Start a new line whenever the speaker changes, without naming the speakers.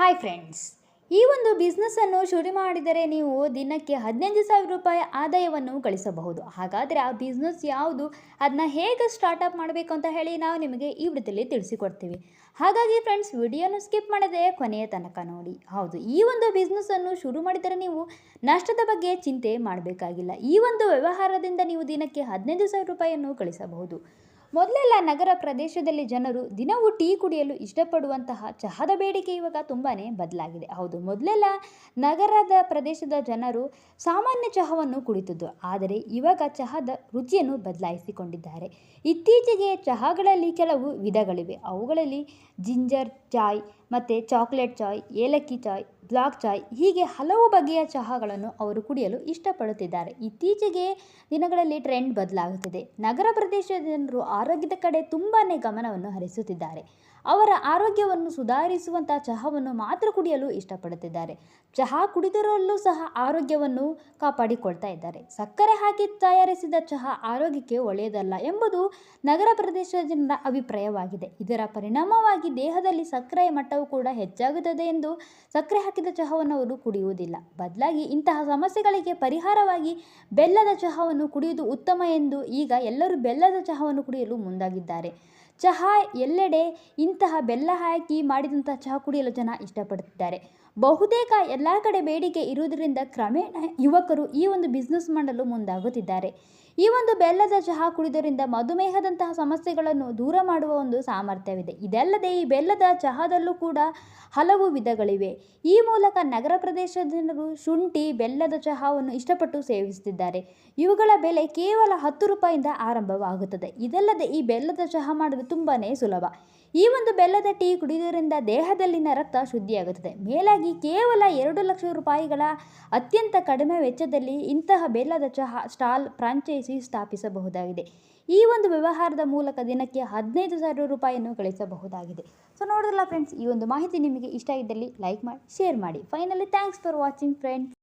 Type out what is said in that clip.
Hi friends ಈ ಒಂದು ಬಿಸ್ನೆಸ್ಸನ್ನು ಶುರು ಮಾಡಿದರೆ ನೀವು ದಿನಕ್ಕೆ ಹದಿನೈದು ಸಾವಿರ ರೂಪಾಯಿ ಆದಾಯವನ್ನು ಗಳಿಸಬಹುದು. ಹಾಗಾದರೆ ಆ ಬಿಸ್ನೆಸ್ ಯಾವುದು? ಅದನ್ನ ಹೇಗೆ ಸ್ಟಾರ್ಟಪ್ ಮಾಡಬೇಕು ಅಂತ ಹೇಳಿ ನಾವು ನಿಮಗೆ ಈ ವಿಡಿಯೋದಲ್ಲಿ ತಿಳಿಸಿಕೊಡ್ತೀವಿ. ಹಾಗಾಗಿ ಫ್ರೆಂಡ್ಸ್ ವಿಡಿಯೋನ ಸ್ಕಿಪ್ ಮಾಡದೆ ಕೊನೆಯ ತನಕ ನೋಡಿ. ಹೌದು, ಈ ಒಂದು ಬಿಸ್ನೆಸ್ಸನ್ನು ಶುರು ಮಾಡಿದರೆ ನೀವು ನಷ್ಟದ ಬಗ್ಗೆ ಚಿಂತೆ ಮಾಡಬೇಕಾಗಿಲ್ಲ. ಈ ಒಂದು ವ್ಯವಹಾರದಿಂದ ನೀವು ದಿನಕ್ಕೆ ಹದಿನೈದು ಸಾವಿರ ರೂಪಾಯಿಯನ್ನು ಗಳಿಸಬಹುದು. ಮೊದಲೆಲ್ಲ ನಗರ ಪ್ರದೇಶದಲ್ಲಿ ಜನರು ದಿನವೂ ಟೀ ಕುಡಿಯಲು ಇಷ್ಟಪಡುವಂತಹ ಚಹಾದ ಬೇಡಿಕೆ ಇವಾಗ ತುಂಬಾ ಬದಲಾಗಿದೆ. ಹೌದು, ಮೊದಲೆಲ್ಲ ನಗರದ ಪ್ರದೇಶದ ಜನರು ಸಾಮಾನ್ಯ ಚಹಾವನ್ನು ಕುಡಿತಿದ್ದು, ಆದರೆ ಇವಾಗ ಚಹಾದ ರುಚಿಯನ್ನು ಬದಲಾಯಿಸಿಕೊಂಡಿದ್ದಾರೆ. ಇತ್ತೀಚೆಗೆ ಚಹಾಗಳಲ್ಲಿ ಕೆಲವು ವಿಧಗಳಿವೆ. ಅವುಗಳಲ್ಲಿ ಜಿಂಜರ್ ಚಾಯ್, ಮತ್ತು ಚಾಕ್ಲೇಟ್ ಚಾಯ್, ಏಲಕ್ಕಿ ಚಾಯ್ ಬ್ಲಾಕ್ ಚಾಯ್ ಹೀಗೆ ಹಲವು ಬಗೆಯ ಚಹಾಗಳನ್ನು ಅವರು ಕುಡಿಯಲು ಇಷ್ಟಪಡುತ್ತಿದ್ದಾರೆ. ಇತ್ತೀಚೆಗೆ ದಿನಗಳಲ್ಲಿ ಟ್ರೆಂಡ್ ಬದಲಾಗುತ್ತಿದೆ. ನಗರ ಪ್ರದೇಶದ ಜನರು ಆರೋಗ್ಯದ ಕಡೆ ತುಂಬಾ ಗಮನವನ್ನು ಹರಿಸುತ್ತಿದ್ದಾರೆ. ಅವರ ಆರೋಗ್ಯವನ್ನು ಸುಧಾರಿಸುವಂಥ ಚಹಾವನ್ನು ಮಾತ್ರ ಕುಡಿಯಲು ಇಷ್ಟಪಡುತ್ತಿದ್ದಾರೆ. ಚಹಾ ಕುಡಿದರಲ್ಲೂ ಸಹ ಆರೋಗ್ಯವನ್ನು ಕಾಪಾಡಿಕೊಳ್ತಾ ಇದ್ದಾರೆ. ಸಕ್ಕರೆ ಹಾಕಿ ತಯಾರಿಸಿದ ಚಹಾ ಆರೋಗ್ಯಕ್ಕೆ ಒಳ್ಳೆಯದಲ್ಲ ಎಂಬುದು ನಗರ ಪ್ರದೇಶದ ಜನರ ಅಭಿಪ್ರಾಯವಾಗಿದೆ. ಇದರ ಪರಿಣಾಮವಾಗಿ ದೇಹದಲ್ಲಿ ಸಕ್ಕರೆಯ ಮಟ್ಟವು ಕೂಡ ಹೆಚ್ಚಾಗುತ್ತದೆ ಎಂದು ಸಕ್ಕರೆ ಹಾಕಿದ ಚಹಾವನ್ನು ಅವರು ಕುಡಿಯುವುದಿಲ್ಲ. ಬದಲಾಗಿ ಇಂತಹ ಸಮಸ್ಯೆಗಳಿಗೆ ಪರಿಹಾರವಾಗಿ ಬೆಲ್ಲದ ಚಹಾವನ್ನು ಕುಡಿಯುವುದು ಉತ್ತಮ ಎಂದು ಈಗ ಎಲ್ಲರೂ ಬೆಲ್ಲದ ಚಹಾವನ್ನು ಕುಡಿಯಲು ಮುಂದಾಗಿದ್ದಾರೆ. ಚಹಾ ಎಲ್ಲೆಡೆ ಇಂತಹ ಬೆಲ್ಲ ಹಾಕಿ ಮಾಡಿದಂಥ ಚಹಾ ಕುಡಿಯಲು ಜನ ಇಷ್ಟಪಡುತ್ತಿದ್ದಾರೆ. ಬಹುತೇಕ ಎಲ್ಲ ಕಡೆ ಬೇಡಿಕೆ ಇರುವುದರಿಂದ ಕ್ರಮೇಣ ಯುವಕರು ಈ ಒಂದು ಬಿಸ್ನೆಸ್ ಮಾಡಲು ಮುಂದಾಗುತ್ತಿದ್ದಾರೆ. ಈ ಒಂದು ಬೆಲ್ಲದ ಚಹಾ ಕುಡಿದರಿಂದ ಮಧುಮೇಹದಂತಹ ಸಮಸ್ಯೆಗಳನ್ನು ದೂರ ಮಾಡುವ ಒಂದು ಸಾಮರ್ಥ್ಯವಿದೆ. ಇದಲ್ಲದೆ ಈ ಬೆಲ್ಲದ ಚಹಾದಲ್ಲೂ ಕೂಡ ಹಲವು ವಿಧಗಳಿವೆ. ಈ ಮೂಲಕ ನಗರ ಪ್ರದೇಶದ ಜನರು ಶುಂಠಿ, ಬೆಲ್ಲದ ಚಹಾವನ್ನು ಇಷ್ಟಪಟ್ಟು ಸೇವಿಸುತ್ತಿದ್ದಾರೆ. ಇವುಗಳ ಬೆಲೆ ಕೇವಲ ಹತ್ತು ರೂಪಾಯಿಂದ ಆರಂಭವಾಗುತ್ತದೆ. ಇದಲ್ಲದೆ ಈ ಬೆಲ್ಲದ ಚಹಾ ಮಾಡಲು ತುಂಬಾ ಸುಲಭ. ಈ ಒಂದು ಬೆಲ್ಲದ ಟೀ ಕುಡಿಯುವುದರಿಂದ ದೇಹದಲ್ಲಿನ ರಕ್ತ ಶುದ್ಧಿಯಾಗುತ್ತದೆ. ಮೇಲಾಗಿ ಕೇವಲ ಎರಡು ಲಕ್ಷ ರೂಪಾಯಿಗಳ ಅತ್ಯಂತ ಕಡಿಮೆ ವೆಚ್ಚದಲ್ಲಿ ಇಂತಹ ಬೆಲ್ಲದ ಚಹಾ ಸ್ಟಾಲ್ ಫ್ರಾಂಚೈಸಿ ಸ್ಥಾಪಿಸಬಹುದಾಗಿದೆ. ಈ ಒಂದು ವ್ಯವಹಾರದ ಮೂಲಕ ದಿನಕ್ಕೆ ಹದಿನೈದು ಸಾವಿರ ರೂಪಾಯಿಯನ್ನು ಗಳಿಸಬಹುದಾಗಿದೆ. ಸೊ ನೋಡಿದ್ರಲ್ಲ ಫ್ರೆಂಡ್ಸ್ ಈ ಒಂದು ಮಾಹಿತಿ ನಿಮಗೆ ಇಷ್ಟ ಇದ್ದಲ್ಲಿ ಲೈಕ್ ಮಾಡಿ ಶೇರ್ ಮಾಡಿ. Finally thanks for watching friends